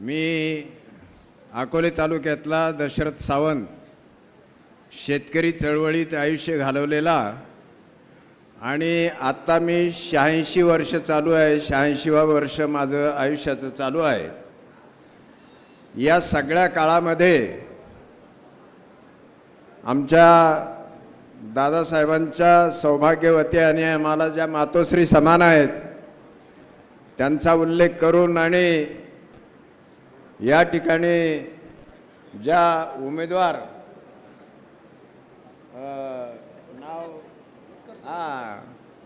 मी अकोले तालुक्यातला दशरथ सावंत शेतकरी चळवळीत आयुष्य घालवलेला आणि आत्ता मी शहाऐंशी वर्ष चालू आहे शहाऐंशीवा वर्ष माझं आयुष्याचं चालू आहे. या सगळ्या काळामध्ये आमच्या दादासाहेबांच्या सौभाग्यवती आणि आम्हाला ज्या मातोश्री समान आहेत त्यांचा उल्लेख करून आणि या ठिकाणी ज्या उमेदवार नाव हां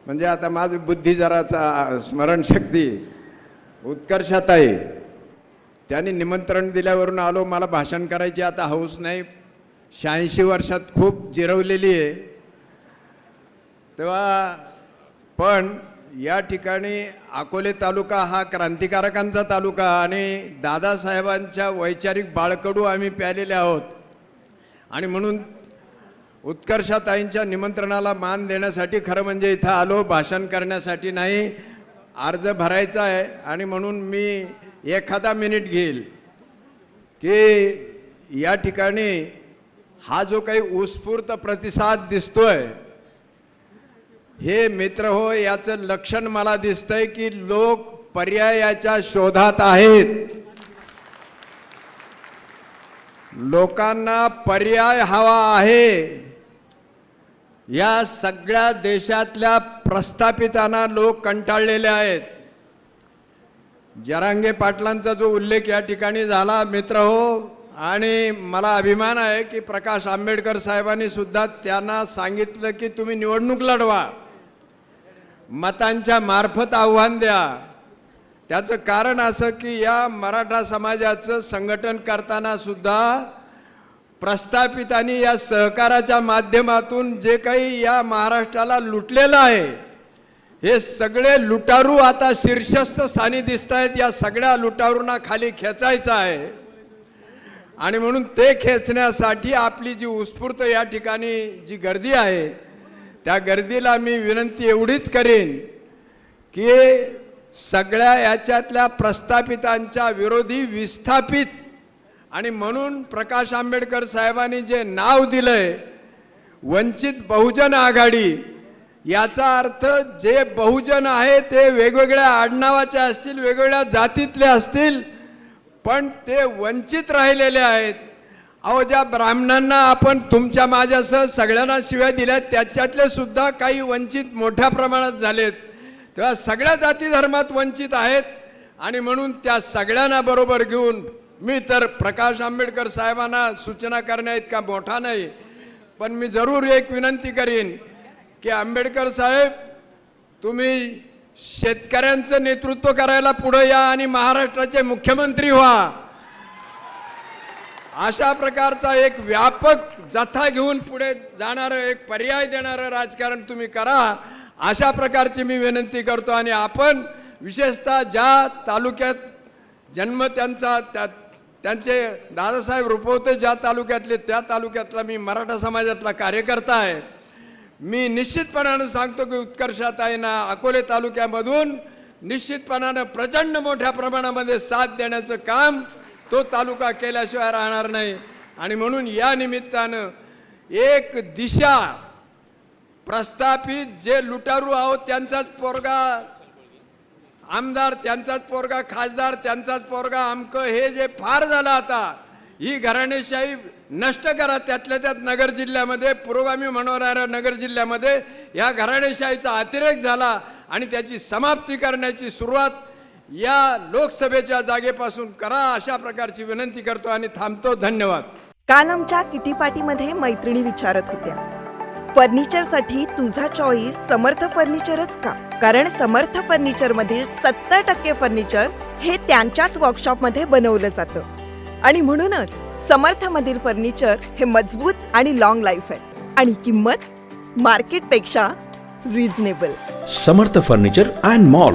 म्हणजे आता माझी बुद्धी जराचा स्मरणशक्ती उत्कर्षात आहे त्यांनी निमंत्रण दिल्यावरून आलो मला भाषण करायची आता हौस नाही. शहाऐंशी वर्षात खूप जिरवलेली आहे. तेव्हा पण या ठिकाणी अकोले तालुका हा क्रांतिकारकांचा तालुका आणि दादासाहेबांच्या वैचारिक बाळकडू आम्ही प्यालेले आहोत. आणि म्हणून उत्कर्षाताईंच्या निमंत्रणाला मान देण्यासाठी खरं म्हणजे इथं आलो भाषण करण्यासाठी नाही अर्ज भरायचा आहे आणि म्हणून मी एखादा मिनिट घेईल की या ठिकाणी हा जो काही उत्स्फूर्त प्रतिसाद दिसतोय हे मित्र हो याचं लक्षण मला दिसतंय की लोक पर्यायाच्या शोधात आहेत. लोकांना पर्याय हवा आहे. या सगळ्या देशातल्या प्रस्थापितांना लोक कंटाळलेले आहेत. जरांगे पाटलांचा जो उल्लेख या ठिकाणी झाला मित्र हो आणि मला अभिमान आहे की प्रकाश आंबेडकर साहेबांनी सुद्धा त्यांना सांगितलं की तुम्ही निवडणूक लढवा. मतांच्या मार्फत आव्हान द्या. त्याचं कारण असं की या मराठा समाजाचं संघटन करताना सुद्धा प्रस्थापितांनी या सहकाराच्या माध्यमातून जे काही या महाराष्ट्राला लुटलेलं आहे हे सगळे लुटारू आता शीर्षस्थ स्थानी दिसत आहेत या सगळ्या लुटारूंना खाली खेचायचं आहे. आणि म्हणून ते खेचण्यासाठी आपली जी उत्स्फूर्त या ठिकाणी जी गर्दी आहे त्या गर्दीला मी विनंती एवढीच करेन की सगळ्या याच्यातल्या प्रस्थापितांच्या विरोधी विस्थापित आणि म्हणून प्रकाश आंबेडकर साहेबांनी जे नाव दिलंय वंचित बहुजन आघाडी याचा अर्थ जे बहुजन आहे ते वेगवेगळ्या आडनावाचे असतील वेगवेगळ्या जातीतले असतील पण ते वंचित राहिलेले आहेत. अहो ज्या ब्राह्मणांना आपण तुमच्या माझ्यासह सगळ्यांना शिव्या दिल्या त्याच्यातले सुद्धा काही वंचित मोठ्या प्रमाणात झालेत. तेव्हा सगळ्या जाती धर्मात वंचित आहेत. आणि म्हणून त्या सगळ्यांना बरोबर घेऊन मी तर प्रकाश आंबेडकर साहेबांना सूचना करण्या इतका मोठा नाही. पण मी जरूर एक विनंती करीन की आंबेडकर साहेब तुम्ही शेतकऱ्यांचं नेतृत्व करायला पुढे या आणि महाराष्ट्राचे मुख्यमंत्री व्हा. अशा प्रकारचा एक व्यापक जथा घेऊन पुढे जाणारं एक पर्याय देणारं राजकारण तुम्ही करा. अशा प्रकारची मी विनंती करतो आणि आपण विशेषतः ज्या तालुक्यात जन्म त्यांचा त्या त्यांचे दादासाहेब रुपवते ज्या तालुक्यातले त्या तालुक्यातला मी मराठा समाजातला कार्यकर्ता आहे. मी निश्चितपणानं सांगतो की उत्कर्षात आहे ना अकोले तालुक्यामधून निश्चितपणानं प्रचंड मोठ्या प्रमाणामध्ये साथ देण्याचं काम तो तालुका केल्याशिवाय राहणार नाही. आणि म्हणून या निमित्तानं एक दिशा प्रस्थापित जे लुटारू आहोत त्यांचाच पोरगा आमदार त्यांचाच पोरगा खासदार त्यांचाच पोरगा आमकं हे जे फार झालं आता ही घराणेशाही नष्ट करा त्यातल्या त्यात नगर जिल्ह्यामध्ये पुरोगामी म्हणणाऱ्या नगर जिल्ह्यामध्ये या घराणेशाहीचा अतिरेक झाला आणि त्याची समाप्ती करण्याची सुरुवात या लोकसभेच्या जागेपासून करा अशा प्रकारची विनंती करतो आणि थांबतो. धन्यवाद. काल आमच्या किटी पार्टीमध्ये मैत्रिणी विचारत होत्या. फर्निचरसाठी तुझा चॉईस समर्थ फर्निचरच का? कारण समर्थ फर्निचरमधील सत्तर टक्के फर्निचर हे त्यांच्याच वर्कशॉपमध्ये बनवलं जातं. आणि म्हणूनच समर्थमधील फर्निचर हे मजबूत आणि लॉंग लाईफ आहे. आणि किंमत मार्केटपेक्षा reasonable Samarth furniture and mall.